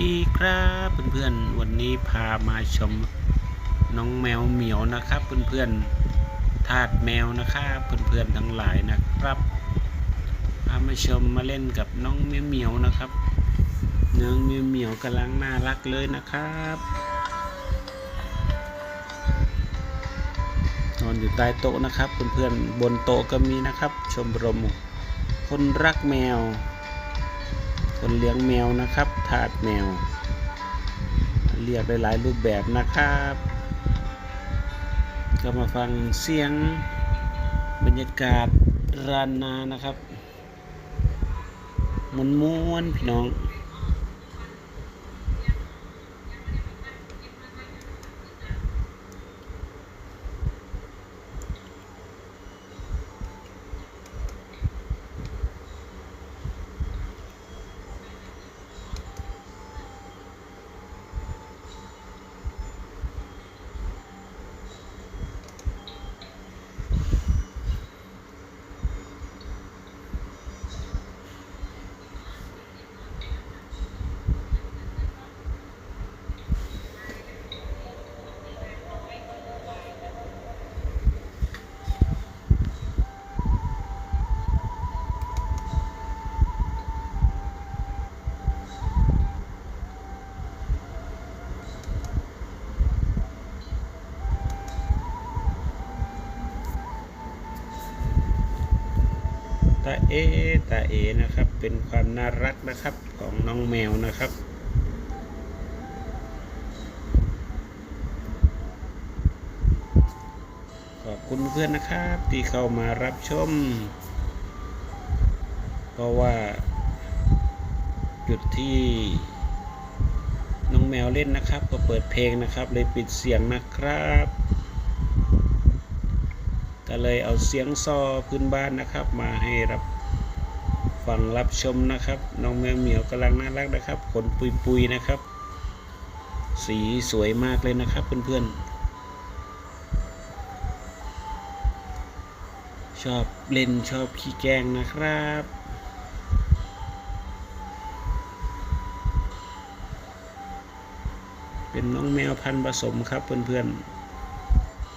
ดีครับเพื่อนๆวันนี้พามาชมน้องแมวเหมียวนะครับเพื่อนๆทาสแมวนะครับเพื่อนๆทั้งหลายนะครับพามาชมมาเล่นกับน้องเมียวเหมียวนะครับน้องเมียวเหมียวกำลังน่ารักเลยนะครับนอนอยู่ใต้โต๊ะนะครับเพื่อนๆบนโต๊ะก็มีนะครับ ชมรมคนรักแมว คนเลี้ยงแมวนะครับ ทาสแมว เรียกได้หลายรูปแบบนะครับ ก็มาฟังเสียงบรรยากาศรานนานะครับมวนมวนพี่น้องาเอตาเอนะครับ เป็นความน่ารักนะครับของน้องแมวนะครับขอบคุณเพื่อนนะครับที่เข้ามารับชม เพราะว่า จุดที่น้องแมวเล่นนะครับ ก็เปิดเพลงนะครับ เลยปิดเสียงนะครับ ก็เลยเอาเสียงซอพื้นบ้านนะครับ มาให้รับฟังรับชมนะครับ น้องแมวเหมียวกำลังน่ารักนะครับขนปุยปุยๆนะครับ สีสวยมากเลยนะครับเพื่อนๆ ชอบเล่นชอบขี้แกงนะครับเป็นน้องแมวพันธุ์ผสมครับเพื่อนๆ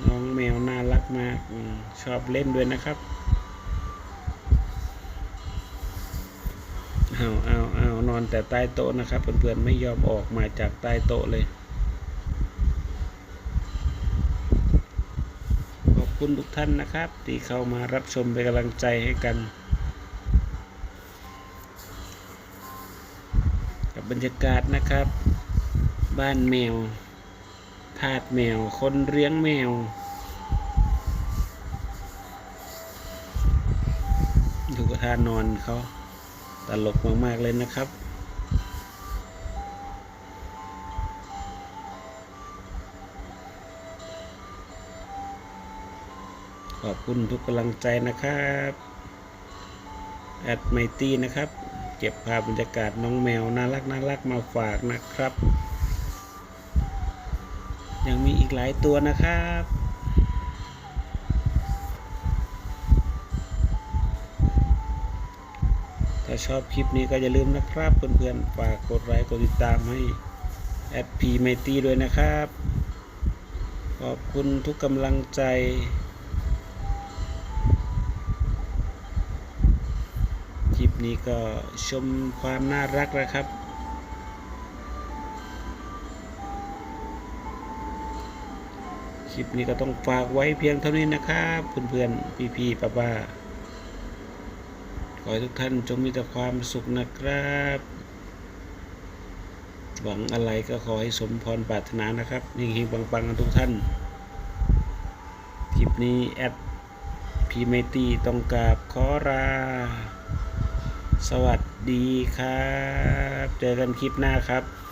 น้องแมวน่ารักมากชอบเล่นด้วยนะครับเอาเอาเอานอนแต่ใต้โต๊ะนะครับเพื่อนๆไม่ยอมออกมาจากใต้โต๊ะเลย ขอบคุณทุกท่านนะครับ ที่เข้ามารับชมเป็นกำลังใจให้กัน กับบรรยากาศนะครับ บ้านแมวาสแมว คนเลี้ยงแมว ดูกระทานอนเขาตลกมาก ๆ เลยนะครับ ขอบคุณทุกกำลังใจนะครับ แอดไมตี้นะครับ เก็บภาพบรรยากาศน้องแมว น่ารักน่ารักมาฝากนะครับ ยังมีอีกหลายตัวนะครับถ้าชอบคลิปนี้ก็อย่าลืมนะครับเพื่อนๆฝากกดไลค์กดติดตามให้แอดพีไมตี้ด้วยนะครับ ขอบคุณทุกกำลังใจ คลิปนี้ก็ชมความน่ารักนะครับ คลิปนี้ก็ต้องฝากไว้เพียงเท่านี้นะครับเพื่อนๆพี่ๆป้าๆขอให้ทุกท่านจงมีแต่ความสุขนะครับ หวังอะไรก็ขอให้สมพรปรารถนานะครับเฮงๆปังๆกันทุกท่าน คลิปนี้แอดพีเมตีต้องกราบขอลาสวัสดีครับ เจอกันคลิปหน้าครับ